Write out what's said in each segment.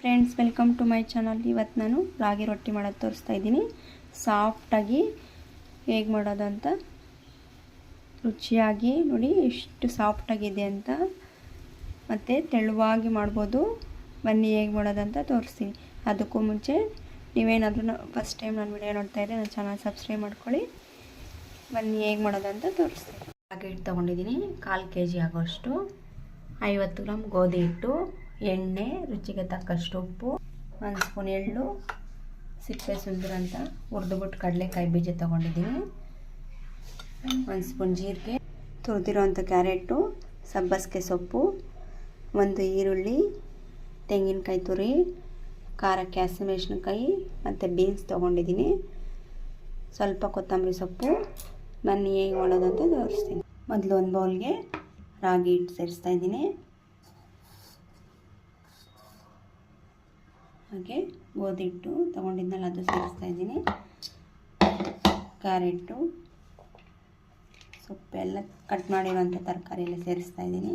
Friends welcome to my channel ಇವತ್ತು ನಾನು ರಾಗಿ ರೊಟ್ಟಿ ಮಾಡೋದು ತೋರಿಸ್ತಾ ಇದ್ದೀನಿ. ಸಾಫ್ಟಾಗಿ ಹೇಗೆ ಮಾಡೋದು ಅಂತ. ರುಚಿಯಾಗಿ ನೋಡಿ ಎಷ್ಟು ಸಾಫ್ಟಾಗಿದೆ ಅಂತ. ಮತ್ತು ತೆಳುವಾಗಿ ಮಾಡ್ಬೋದು. ಬನ್ನಿ ಹೇಗೆ ಮಾಡೋದಂತ ತೋರಿಸ್ತೀನಿ. ಅದಕ್ಕೂ ಮುಂಚೆ ನೀವೇನಾದರೂ ಫಸ್ಟ್ ಟೈಮ್ ನಾನು ವಿಡಿಯೋ ನೋಡ್ತಾ ಇದ್ದೆ ನನ್ನ ಚಾನಲ್ ಸಬ್ಸ್ಕ್ರೈಬ್ ಮಾಡ್ಕೊಳ್ಳಿ. ಬನ್ನಿ ಹೇಗೆ ಮಾಡೋದಂತ ತೋರಿಸ್ತೀನಿ. ರಾಗಿ ಹಿಟ್ಟು ತೊಗೊಂಡಿದ್ದೀನಿ. ಕಾಲು ಕೆ ಜಿ ಆಗೋಷ್ಟು. ಐವತ್ತು ಗ್ರಾಮ್ ಗೋಧಿ ಹಿಟ್ಟು. ಎಣ್ಣೆ, ರುಚಿಗೆ ತಕ್ಕಷ್ಟು ಉಪ್ಪು, ಒಂದು ಸ್ಪೂನ್ ಎಳ್ಳು, ಸಿಪ್ಪೆ ಸುಲಿದ್ರಂತ ಹುರಿದುಬಿಟ್ಟು ಕಡಲೆಕಾಯಿ ಬೀಜ ತೊಗೊಂಡಿದ್ದೀನಿ ಒಂದು ಸ್ಪೂನ್ ಜೀರಿಗೆ ತುರಿದಿರೋವಂಥ ಕ್ಯಾರೆಟು, ಸಬ್ಬಸಿಗೆ ಸೊಪ್ಪು, ಒಂದು ಈರುಳ್ಳಿ, ತೆಂಗಿನಕಾಯಿ ತುರಿ ಖಾರಕ್ಕೆ ಹಸಿಮೆಣ್ಸಿನ್ಕಾಯಿ ಮತ್ತು ಬೀನ್ಸ್ ತೊಗೊಂಡಿದ್ದೀನಿ ಸ್ವಲ್ಪ ಕೊತ್ತಂಬರಿ ಸೊಪ್ಪು ನಾನು ಹೇಗೆ ಒಳ್ಳೋದಂತ ತೋರಿಸ್ತೀನಿ. ಮೊದಲು ಒಂದು ಬೌಲ್ಗೆ ರಾಗಿ ಹಿಟ್ಟು ಸೇರಿಸ್ತಾ ಇದ್ದೀನಿ. ಹಾಗೆ ಗೋಧಿ ಹಿಟ್ಟು ತೊಗೊಂಡಿದ್ಮೇಲೆ ಅದು ಸೇರಿಸ್ತಾ ಇದ್ದೀನಿ. ಕ್ಯಾರೆಟು ಸೊಪ್ಪೆಲ್ಲ ಕಟ್ ಮಾಡಿರುವಂಥ ತರಕಾರಿ ಎಲ್ಲ ಸೇರಿಸ್ತಾ ಇದ್ದೀನಿ.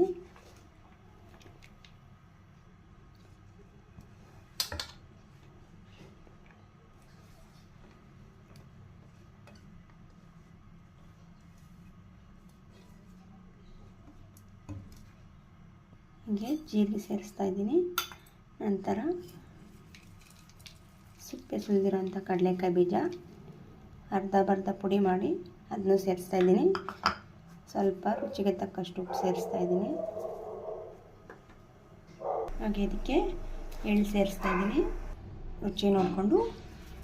ಹೀಗೆ ಜೀರಿಗೆ ಸೇರಿಸ್ತಾ ಇದ್ದೀನಿ. ನಂತರ ಸಿಪ್ಪೆ ಸುಲಿದಿರೋಂಥ ಕಡಲೆಕಾಯಿ ಬೀಜ, ಅರ್ಧ ಬರ್ಧ ಪುಡಿ ಮಾಡಿ ಅದನ್ನು ಸೇರಿಸ್ತಾ ಇದ್ದೀನಿ. ಸ್ವಲ್ಪ ರುಚಿಗೆ ತಕ್ಕಷ್ಟು ಉಪ್ಪು ಸೇರಿಸ್ತಾ ಇದ್ದೀನಿ. ಹಾಗೆ ಇದಕ್ಕೆ ಎಳ್ಳು ಸೇರಿಸ್ತಾ ಇದ್ದೀನಿ. ರುಚಿ ನೋಡಿಕೊಂಡು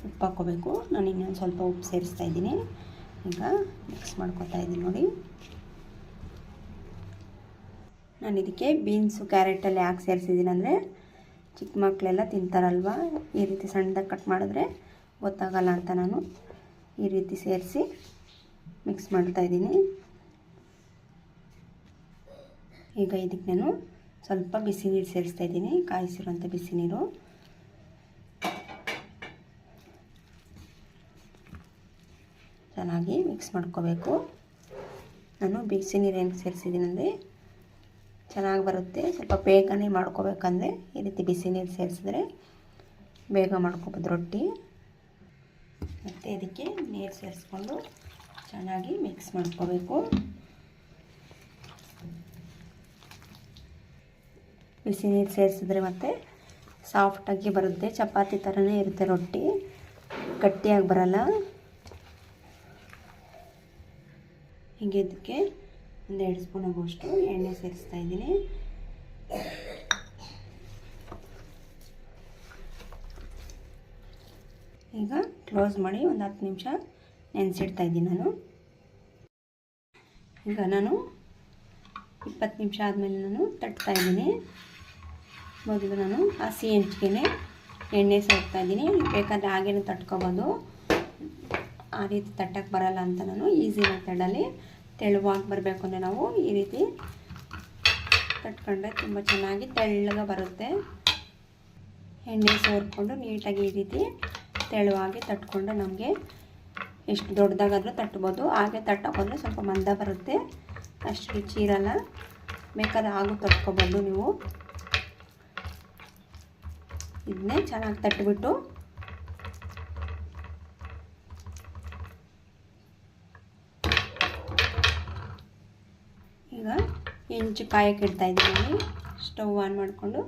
ಉಪ್ಪು ಹಾಕ್ಕೋಬೇಕು. ನಾನು ಇನ್ನೊಂದು ಸ್ವಲ್ಪ ಉಪ್ಪು ಸೇರಿಸ್ತಾ ಇದ್ದೀನಿ. ಈಗ ಮಿಕ್ಸ್ ಮಾಡ್ಕೊತಾ ಇದ್ದೀನಿ ನೋಡಿ. ನಾನು ಇದಕ್ಕೆ ಬೀನ್ಸು ಕ್ಯಾರೆಟಲ್ಲಿ ಯಾಕೆ ಸೇರಿಸಿದ್ದೀನಿ ಅಂದರೆ ಚಿಕ್ಕ ಮಕ್ಕಳೆಲ್ಲ ತಿಂತಾರಲ್ವ? ಈ ರೀತಿ ಸಣ್ಣದಾಗಿ ಕಟ್ ಮಾಡಿದ್ರೆ ಗೊತ್ತಾಗಲ್ಲ ಅಂತ ನಾನು ಈ ರೀತಿ ಸೇರಿಸಿ ಮಿಕ್ಸ್ ಮಾಡ್ತಾಯಿದ್ದೀನಿ ಈಗ ಇದಕ್ಕೆ ನಾನು ಸ್ವಲ್ಪ ಬಿಸಿ ನೀರು ಸೇರಿಸ್ತಾ ಇದ್ದೀನಿ. ಕಾಯಿಸಿರುವಂಥ ಬಿಸಿ ನೀರು ಚೆನ್ನಾಗಿ ಮಿಕ್ಸ್ ಮಾಡ್ಕೋಬೇಕು. ನಾನು ಬಿಸಿ ನೀರು ಏನು ಸೇರಿಸಿದ್ದೀನಿ ಅಂದರೆ ಚೆನ್ನಾಗಿ ಬರುತ್ತೆ. ಸ್ವಲ್ಪ ಬೇಗನೆ ಮಾಡ್ಕೋಬೇಕಂದ್ರೆ ಈ ರೀತಿ ಬಿಸಿ ನೀರು ಸೇರಿಸಿದ್ರೆ ಬೇಗ ಮಾಡ್ಕೊಬೋದು ರೊಟ್ಟಿ. ಮತ್ತು ಇದಕ್ಕೆ ನೀರು ಸೇರಿಸ್ಕೊಂಡು ಚೆನ್ನಾಗಿ ಮಿಕ್ಸ್ ಮಾಡ್ಕೋಬೇಕು. ಬಿಸಿ ನೀರು ಸೇರಿಸಿದ್ರೆ ಮತ್ತು ಸಾಫ್ಟಾಗಿ ಬರುತ್ತೆ. ಚಪಾತಿ ಥರನೇ ಇರುತ್ತೆ ರೊಟ್ಟಿ. ಗಟ್ಟಿಯಾಗಿ ಬರಲ್ಲ. ಹೀಗೆ ಇದಕ್ಕೆ ಒಂದು ಎರಡು ಸ್ಪೂನ್ ಆಗುವಷ್ಟು ಎಣ್ಣೆ ಸೇರಿಸ್ತಾ ಇದ್ದೀನಿ. ಈಗ ಕ್ಲೋಸ್ ಮಾಡಿ ಒಂದು ಹತ್ತು ನಿಮಿಷ ನೆನೆಸಿಡ್ತಾ ಇದ್ದೀನಿ ನಾನು. ಈಗ ನಾನು ಇಪ್ಪತ್ತು ನಿಮಿಷ ಆದಮೇಲೆ ನಾನು ತಟ್ತಾ ಇದ್ದೀನಿ. ಮೊದಲು ನಾನು ಹಸಿ ಹೆಂಚಿಗೆನೆ ಎಣ್ಣೆ ಸೇರ್ತಾ ಇದ್ದೀನಿ. ಬೇಕಾದರೆ ಹಾಗೇನೂ ತಟ್ಕೊಬೋದು. ಆ ರೀತಿ ತಟ್ಟಕ್ಕೆ ಬರಲ್ಲ ಅಂತ ನಾನು ಈಸಿ ಮೆಥಡಲ್ಲಿ ತೆಳುವಾಗಿ ಬರಬೇಕು ಅಂದರೆ ನಾವು ಈ ರೀತಿ. ತಟ್ಕೊಂಡ್ರೆ ತುಂಬ ಚೆನ್ನಾಗಿ ತೆಳ್ಳಗೆ ಬರುತ್ತೆ. ಎಣ್ಣೆ ಸೋರ್ಕೊಂಡು ನೀಟಾಗಿ ಈ ರೀತಿ ತೆಳುವಾಗಿ ತಟ್ಕೊಂಡು ನಮಗೆ ಎಷ್ಟು ದೊಡ್ಡದಾಗಾದರೂ ತಟ್ಬೋದು. ಹಾಗೆ ತಟ್ಟೋಕೊಂಡ್ರೆ ಸ್ವಲ್ಪ ಮಂದ ಬರುತ್ತೆ. ಅಷ್ಟು ರುಚಿ ಇರಲ್ಲ ಬೇಕಾದ್ರೆ ಹಾಗೂ ತಟ್ಕೊಬೋದು ನೀವು. ಇದನ್ನೇ ಚೆನ್ನಾಗಿ ತಟ್ಟಿಬಿಟ್ಟು ಈಗ ಹೆಂಚು ಕಾಯಕ್ಕೆ ಇಡ್ತಾ ಇದ್ದೀನಿ. ಸ್ಟವ್ ಆನ್ ಮಾಡಿಕೊಂಡು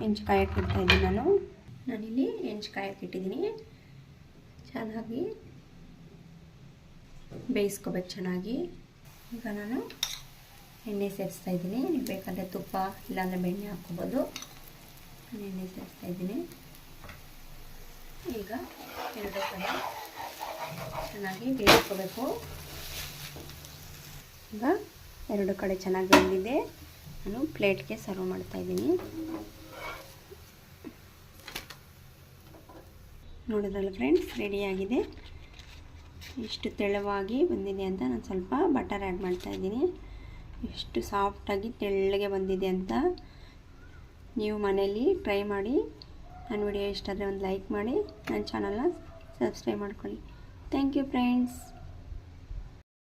ಹೆಂಚು ಕಾಯಕ್ಕೆ ಇಡ್ತಾ ಇದ್ದೀನಿ ನಾನು. ನಾನಿಲ್ಲಿ ಹೆಂಚು ಕಾಯಕ್ಕೆ ಇಟ್ಟಿದ್ದೀನಿ. ಚೆನ್ನಾಗಿ ಬೇಯಿಸ್ಕೋಬೇಕು ಚೆನ್ನಾಗಿ. ಈಗ ನಾನು ಎಣ್ಣೆ ಸೇರಿಸ್ತಾ ಇದ್ದೀನಿ. ಬೇಕಾದರೆ ತುಪ್ಪ, ಇಲ್ಲಾಂದರೆ ಬೆಣ್ಣೆ ಹಾಕ್ಕೋಬೋದು. ನಾನು ಎಣ್ಣೆ ಸೇರಿಸ್ತಾ ಇದ್ದೀನಿ. ಈಗ ಎರಡು ಕಡೆ ಚೆನ್ನಾಗಿ ಬೇಯಿಸ್ಕೋಬೇಕು. ಈಗ ಎರಡು ಕಡೆ ಚೆನ್ನಾಗಿ ಬಂದಿದೆ. ನಾನು ಪ್ಲೇಟ್ಗೆ ಸರ್ವ್ ಮಾಡ್ತಾಯಿದ್ದೀನಿ ನೋಡಿದ್ರಲ್ಲ ಫ್ರೆಂಡ್ಸ್ ರೆಡಿಯಾಗಿದೆ ಎಷ್ಟು ತೆಳುವಾಗಿ ಬಂದಿದೆ ಅಂತ ನಾನು ಸ್ವಲ್ಪ ಬಟರ್ ಆ್ಯಡ್ ಮಾಡ್ತಾಯಿದ್ದೀನಿ ಎಷ್ಟು ಸಾಫ್ಟಾಗಿ ತೆಳ್ಳಗೆ ಬಂದಿದೆ ಅಂತ ನೀವು ಮನೇಲಿ ಟ್ರೈ ಮಾಡಿ. ನನ್ನ ವಿಡಿಯೋ ಇಷ್ಟ ಆದರೆ ಒಂದು ಲೈಕ್ ಮಾಡಿ. ನನ್ನ ಚಾನಲ್ನ ಸಬ್ಸ್ಕ್ರೈಬ್ ಮಾಡ್ಕೊಳ್ಳಿ. Thank you friends